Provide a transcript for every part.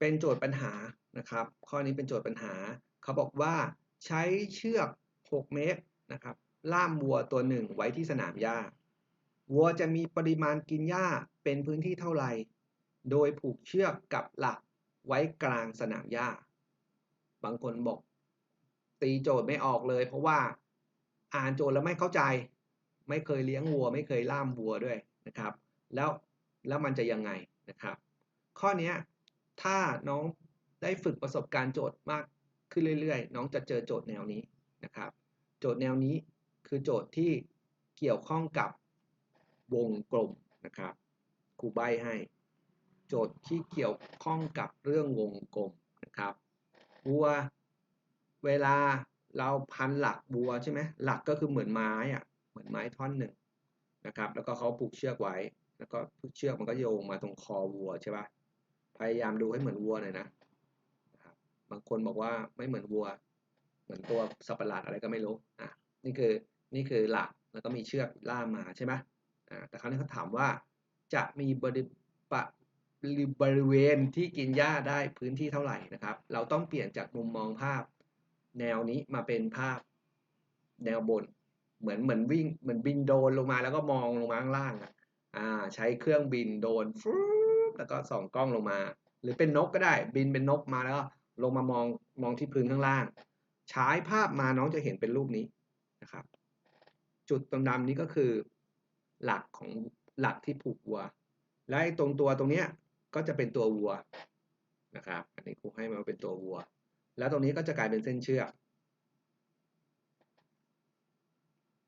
เป็นโจทย์ปัญหานะครับ ข้อนี้เป็นโจทย์ปัญหา เขาบอกว่าใช้เชือก 6 เมตรนะครับ ล่ามวัวตัวหนึ่งไว้ที่สนามหญ้า วัวจะมีปริมาณกินหญ้าเป็นพื้นที่เท่าไหร่ โดยผูกเชือกกับหลักไว้กลางสนามหญ้า บางคนบอก ตีโจทย์ไม่ออกเลย เพราะว่าอ่านโจทย์แล้วไม่เข้าใจ ไม่เคยเลี้ยงวัว ไม่เคยล่ามวัวด้วยนะครับ แล้วแล้วมันจะยังไงนะครับ ข้อนี้ ถ้าน้องได้ฝึกประสบการณ์โจทย์มากขึ้นเรื่อยๆ น้องจะเจอโจทย์แนวนี้นะครับ โจทย์แนวนี้คือโจทย์ที่เกี่ยวข้องกับวงกลมนะครับครูใบให้ โจทย์ที่เกี่ยวข้องกับเรื่องวงกลมนะครับวัวเวลาเราพันหลักบัวใช่ไหมหลักก็คือเหมือนไม้อะเหมือนไม้ท่อนหนึ่งนะครับ แล้วก็เขาผูกเชือกไว้ แล้วก็เชือกมันก็โยงมาตรงคอวัวใช่ปะ พยายามดูให้เหมือนวัวหน่อยนะบางคนบอกว่าไม่เหมือนวัว เหมือนตัวสับประหลาดอะไรก็ไม่รู้อะนี่คือนี่คือหลักแล้วก็มีเชือกล่ามมาใช่ไหมอ่าแต่คราวนี้เขาถามว่าจะมีบริปะบริเวณที่กินหญ้าได้พื้นที่เท่าไหร่นะครับ เราต้องเปลี่ยนจากมุมมองภาพ แนวนี้มาเป็นภาพแนวบน เหมือนเหมือนวิ่งเหมือนบินโดนลงมาแล้วก็มองลงมาข้างล่างอ่าใช้เครื่องบินโดนฟึ๊ บแล้วก็ส่องกล้องลงมา หรือเป็นนกก็ได้ บินเป็นนกมาแล้วลงมามองมองที่พื้นข้างล่าง ฉายภาพมาน้องจะเห็นเป็นรูปนี้นะครับ จุดดำๆนี้ก็คือ หลักของหลักที่ผูกวัว และตรงตัวตรงเนี้ยก็จะเป็นตัววัวนะครับ อันนี้ครูให้มาเป็นตัววัว แล้วตรงนี้ก็จะกลายเป็นเส้นเชือก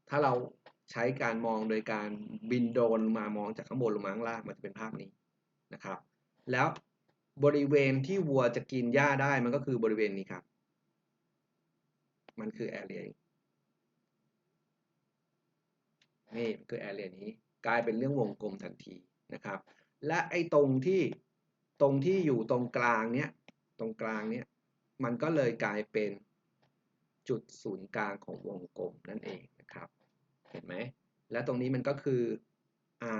ถ้าเราใช้การมองโดยการบินโดนมามองจากข้างบนลงมาข้างล่างมันจะเป็นภาพนี้ นะครับ แล้วบริเวณที่วัวจะกินหญ้าได้มันก็คือบริเวณนี้ครับ มันคือแอเรียนี่คือแอเรียนี้กลายเป็นเรื่องวงกลมทันทีนะครับ และไอ้ตรงที่ตรงที่อยู่ตรงกลางเนี้ยตรงกลางเนี้ยมันก็เลยกลายเป็นจุดศูนย์กลางของวงกลมนั่นเองนะครับ เห็นไหม และตรงนี้มันก็คือ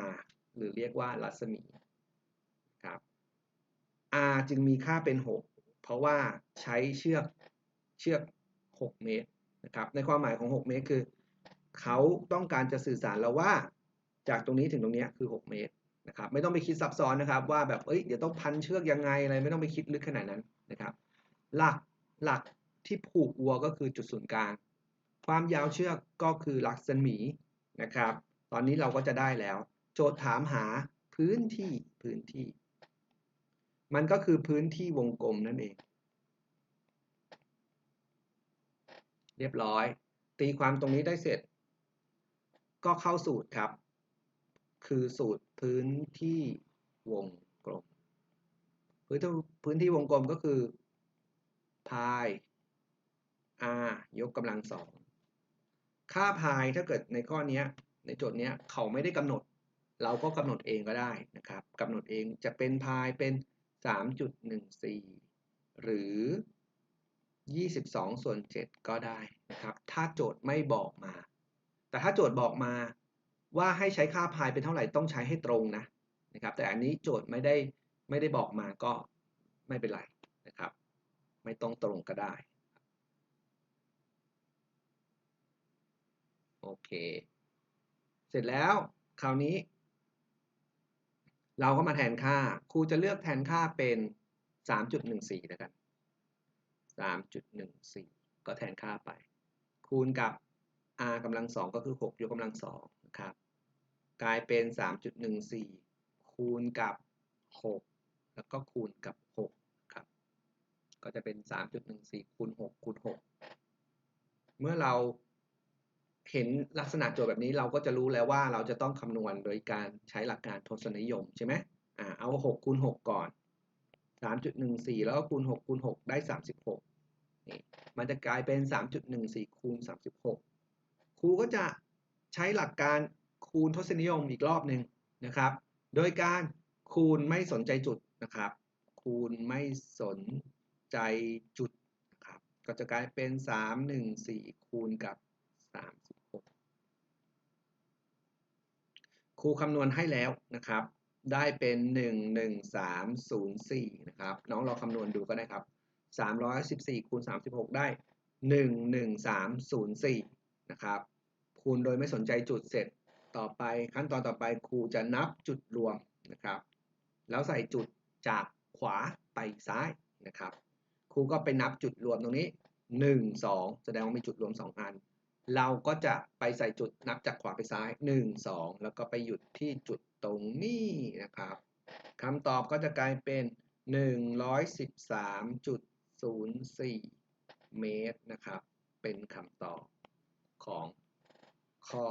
r หรือเรียกว่ารัศมี r จึงมีค่าเป็น 6 เพราะว่าใช้เชือกเชือก 6 เมตรนะครับ ในความหมายของ 6 เมตรคือ เขาต้องการจะสื่อสารเราว่า จากตรงนี้ถึงตรงนี้คือ 6 เมตรนะครับ ไม่ต้องไปคิดซับซ้อนนะครับ ว่าแบบ เอ้ย เดี๋ยวต้องพันเชือกยังไงอะไร ไม่ต้องไปคิดลึกขนาดนั้นนะครับ หลักหลักที่ผูกวัวก็คือจุดศูนย์กลาง ความยาวเชือกก็คือลักษมีนะครับ ตอนนี้เราก็จะได้แล้ว โจทย์ถามหาพื้นที่พื้นที่ มันก็คือพื้นที่วงกลมนั่นเอง เรียบร้อย ตีความตรงนี้ได้เสร็จ ก็เข้าสูตรครับ คือสูตรพื้นที่วงกลม พื้นที่พื้นที่วงกลมก็คือพาย r ยกกำลังสอง ค่าพายถ้าเกิดในข้อนี้ในโจทย์นี้เขาไม่ได้กำหนด เราก็กำหนดเองก็ได้นะครับกำหนดเองจะเป็นพายเป็น 3.14 หรือ 22 ส่วน 7 ก็ได้นะครับ ถ้าโจทย์ไม่บอกมา แต่ถ้าโจทย์บอกมาว่าให้ใช้ค่าพายเป็นเท่าไหร่ต้องใช้ให้ตรงนะนะครับ แต่อันนี้โจทย์ไม่ได้ไม่ได้บอกมาก็ไม่เป็นไรนะครับ ไม่ต้องตรงก็ได้ โอเค เสร็จแล้วคราวนี้ เราก็มาแทนค่า ครูจะเลือกแทนค่าเป็น 3.14แล้วกัน 3.14 ก็แทนค่าไป คูณกับ r กำลังสองก็คือ 6 ยกกำลังสองนะครับ กลายเป็น 3.14 คูณกับ 6 แล้วก็คูณกับ 6 ครับ ก็จะเป็น 3.14 คูณ 6 คูณ 6 เมื่อเรา เห็นลักษณะโจทย์แบบนี้เราก็จะรู้แล้วว่าเราจะต้องคำนวณโดยการใช้หลักการทศนิยมใช่ไหมอ่าเอา6คูณ6ก่อน 3.14 แล้วก็คูณ6คูณ6ได้ 36นี่มันจะกลายเป็น 3.14คูณ36 ครูก็จะใช้หลักการคูณทศนิยมอีกรอบหนึ่งนะครับ โดยการคูณไม่สนใจจุดนะครับ คูณไม่สนใจจุดนะครับ ก็จะกลายเป็น 314 คูณกับ36 ครูคำนวณให้แล้วนะครับ ได้เป็น 11304 นะครับ น้องลองคำนวณดูก็ได้ครับ 314คูณ36 ได้ 11304 นะครับ คูณโดยไม่สนใจจุดเสร็จต่อไปขั้นตอนต่อไปครูจะนับจุดรวมนะครับ แล้วใส่จุดจากขวาไปซ้ายนะครับ ครูก็ไปนับจุดรวมตรงนี้ 1 2 แสดงว่ามีจุดรวม 2 อัน เราก็จะไปใส่จุดนับจากขวาไปซ้าย 1 2 แล้วก็ไปหยุดที่จุดตรงนี้นะครับคำตอบก็จะกลายเป็น 113.04 เมตรนะครับ เป็นคำตอบของข้อ